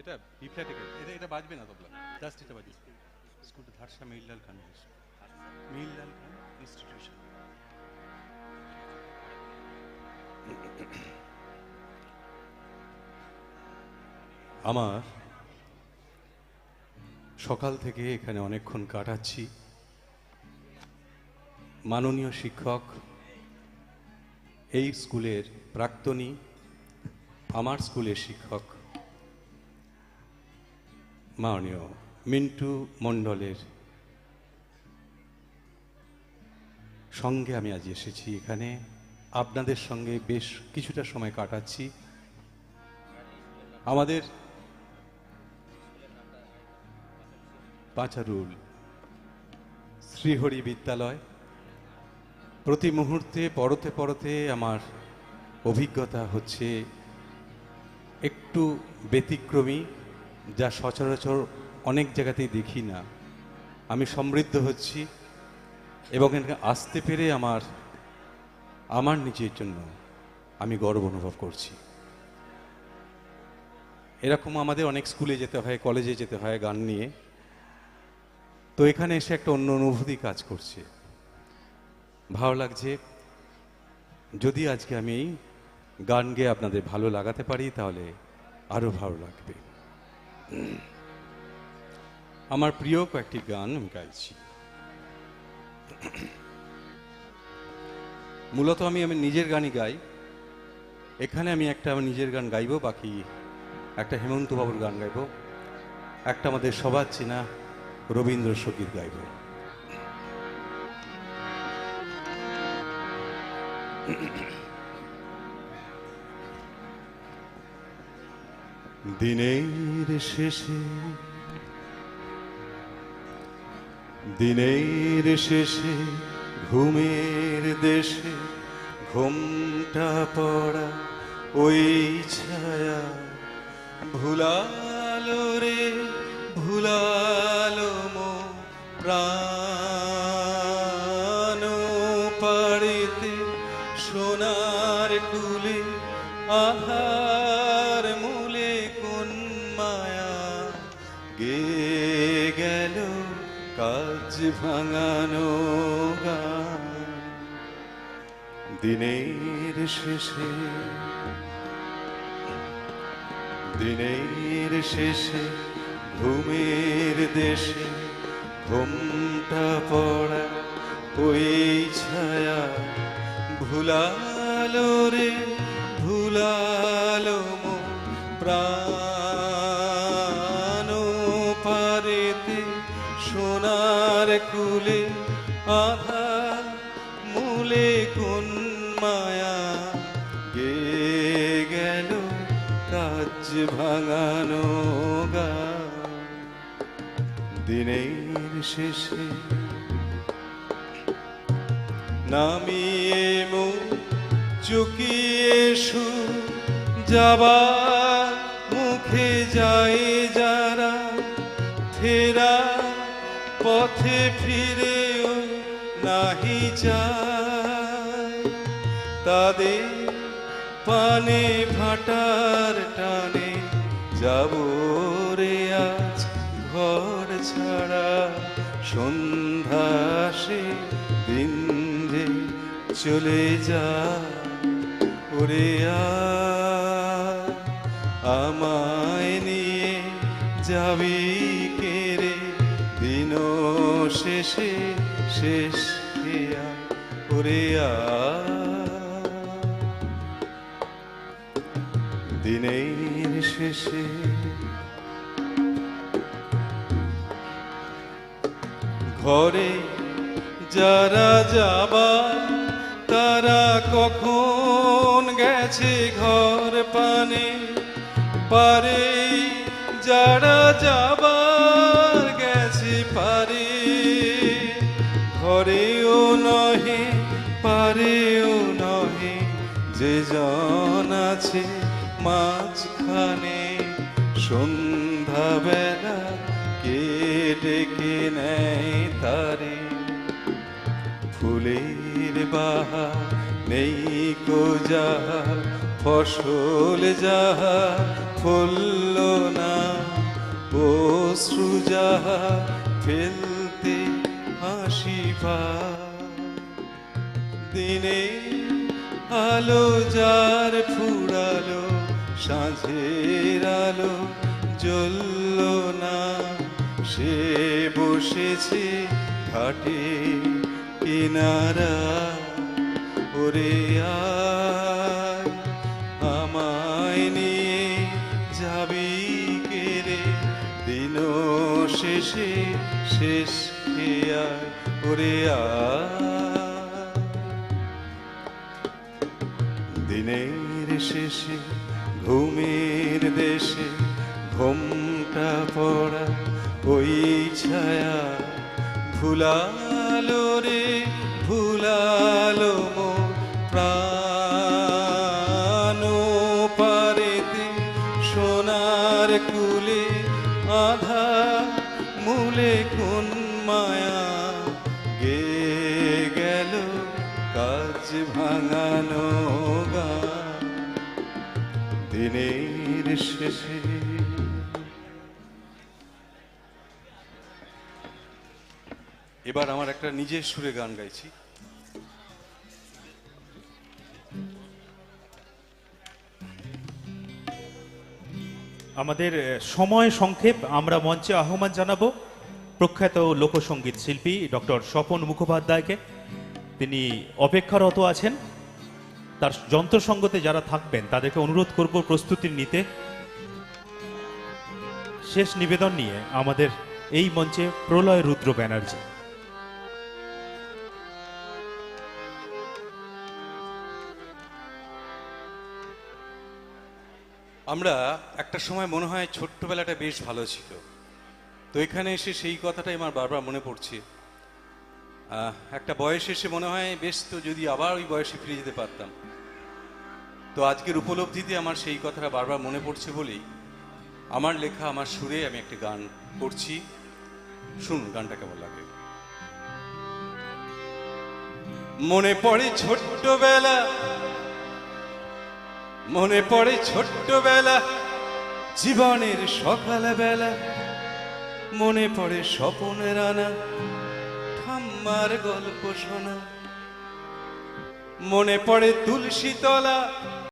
এটা বি ফ্ল্যাটে এটা এটা বাজবে না তবলা। জাস্ট এটা বাজবে। স্কুলটা ধারসা মিহিরলাল খান মিহিরলাল খান ইনস্টিটিউশন আমার সকাল থেকে এখানে অনেকক্ষণ কাটাচ্ছি। মাননীয় শিক্ষক, এই স্কুলের প্রাক্তনী, আমার স্কুলের শিক্ষক। মাননীয় মিন্টু মণ্ডলের সঙ্গে আমি আজ এসেছি এখানে। আপনাদের সঙ্গে বেশ কিছুটা সময় কাটাচ্ছি। আমাদের পাঁচারুল শ্রীহরি বিদ্যালয়। প্রতি মুহূর্তে, পরতে পরতে আমার অভিজ্ঞতা হচ্ছে একটু ব্যতিক্রমী। যা সচরাচর অনেক জায়গাতেই দেখি না। আমি সমৃদ্ধ হচ্ছি এবং এখানে আসতে পেরে আমার আমার নিজের জন্য আমি গর্ব অনুভব করছি। এরকম আমাদের অনেক স্কুলে যেতে হয়, কলেজে যেতে হয় গান নিয়ে। তো এখানে এসে একটা অন্য অনুভূতি কাজ করছে। ভালো লাগছে। যদি আজকে আমি গান গেয়ে আপনাদের ভালো লাগাতে পারি, তাহলে আরও ভালো লাগবে। আমার প্রিয় কয়েকটি গান আমি গাইছি। মূলত আমি আমি নিজের গানই গাই। এখানে আমি একটা আমার নিজের গান গাইবো, বাকি একটা হেমন্ত বাবুর গান গাইবো। একটা আমাদের সবার চেনা রবীন্দ্র সংগীত গাইব। দিনের শেষে দিনের শেষে ঘুমের দেশে, ঘুমটা পড়া ওই ছায়া ভুলালো রে, ভুলালো মো প্রাণ পাড়িতে সোনার কুলে আহার কাজ ভাঙানো দিনের শেষে দিনের শেষে, ঘুমের দেশে ঘুমটা পড়া, ওই ছায়া ভুলালো রে, ভুলালো প্রাণ কুলে আধা মূলে কোন মায়া? গে গেল কাজ ভাঙানো গা দিনের শেষে নামিয়ে মুখ চুকিয়ে সু যাবার মুখে যায় পথে ফিরেও নাহি যায়। তাদের পানে ভাটার টানে যাব রে আজ ঘর ছাড়া। সন্ধ্যা সে দিন রে চলে যা ওরে আমায় নিয়ে যাবি শেষে, শেষ খেয়া ওরে দিনের শেষে ঘরে যারা যাবার, তারা কখন গেছে ঘর পানে? পারে যারা যাবার পারে, ঘরেও নহে, পারেও নহে, যে আছে মাঝখানে সন্ধ্যাবেলা কে ডেকে নেয় তারে। ফুলের বাহা নেই কো যাহা ফসল যাহা ফুলল না। অশ্রু ফেলতে হাসি পায় দিনে আলো যার ফুরালো, সাঁঝের আলো জ্বলল না। সে বসেছে ঘাটে কিনারা, ওরে আয় শেষে শেষ খেয়ায় ওরে দিনের শেষে, ঘুমের দেশে, ঘুমটা পড়া ওই ছায়া। ভুলালো রে, ভুলালো প্রাণ। পারেতে সোনার কুলে আধা মূলে কোন মায়া। গে গেল কাজ ভাঙানো গা। দিনের শেষে এবার আমার একটা নিজের সুরে গান গাইছি। আমাদের সময় সংক্ষেপ, আমরা মঞ্চে আহ্বান জানাব প্রখ্যাত লোকসঙ্গীত শিল্পী ডক্টর স্বপন মুখোপাধ্যায়কে। তিনি অপেক্ষারত আছেন। তার যন্ত্রসঙ্গতে যারা থাকবেন, তাদেরকে অনুরোধ করব প্রস্তুতি নিতে। শেষ নিবেদন নিয়ে আমাদের এই মঞ্চে প্রলয় রুদ্র ব্যানার্জি। আমরা একটা সময় মনে হয় ছোট্টবেলাটা বেশ ভালো ছিল। তো এখানে এসে সেই কথাটাই আমার বারবার মনে পড়ছে। একটা বয়স এসে মনে হয় বেশ তো যদি আবার ওই বয়সে ফিরে যেতে পারতাম। তো আজকের উপলব্ধিতে আমার সেই কথাটা বারবার মনে পড়ছে বলেই আমার লেখা, আমার সুরে আমি একটা গান করছি। শুনুন, গানটা কেমন লাগে? মনে পড়ে ছোট্টবেলা মনে পড়ে ছোট্টবেলা, জীবনের সকালবেলা। মনে পড়ে স্বপনের আনা ঠাম্মার গল্প শোনা। মনে পড়ে তুলসী তলা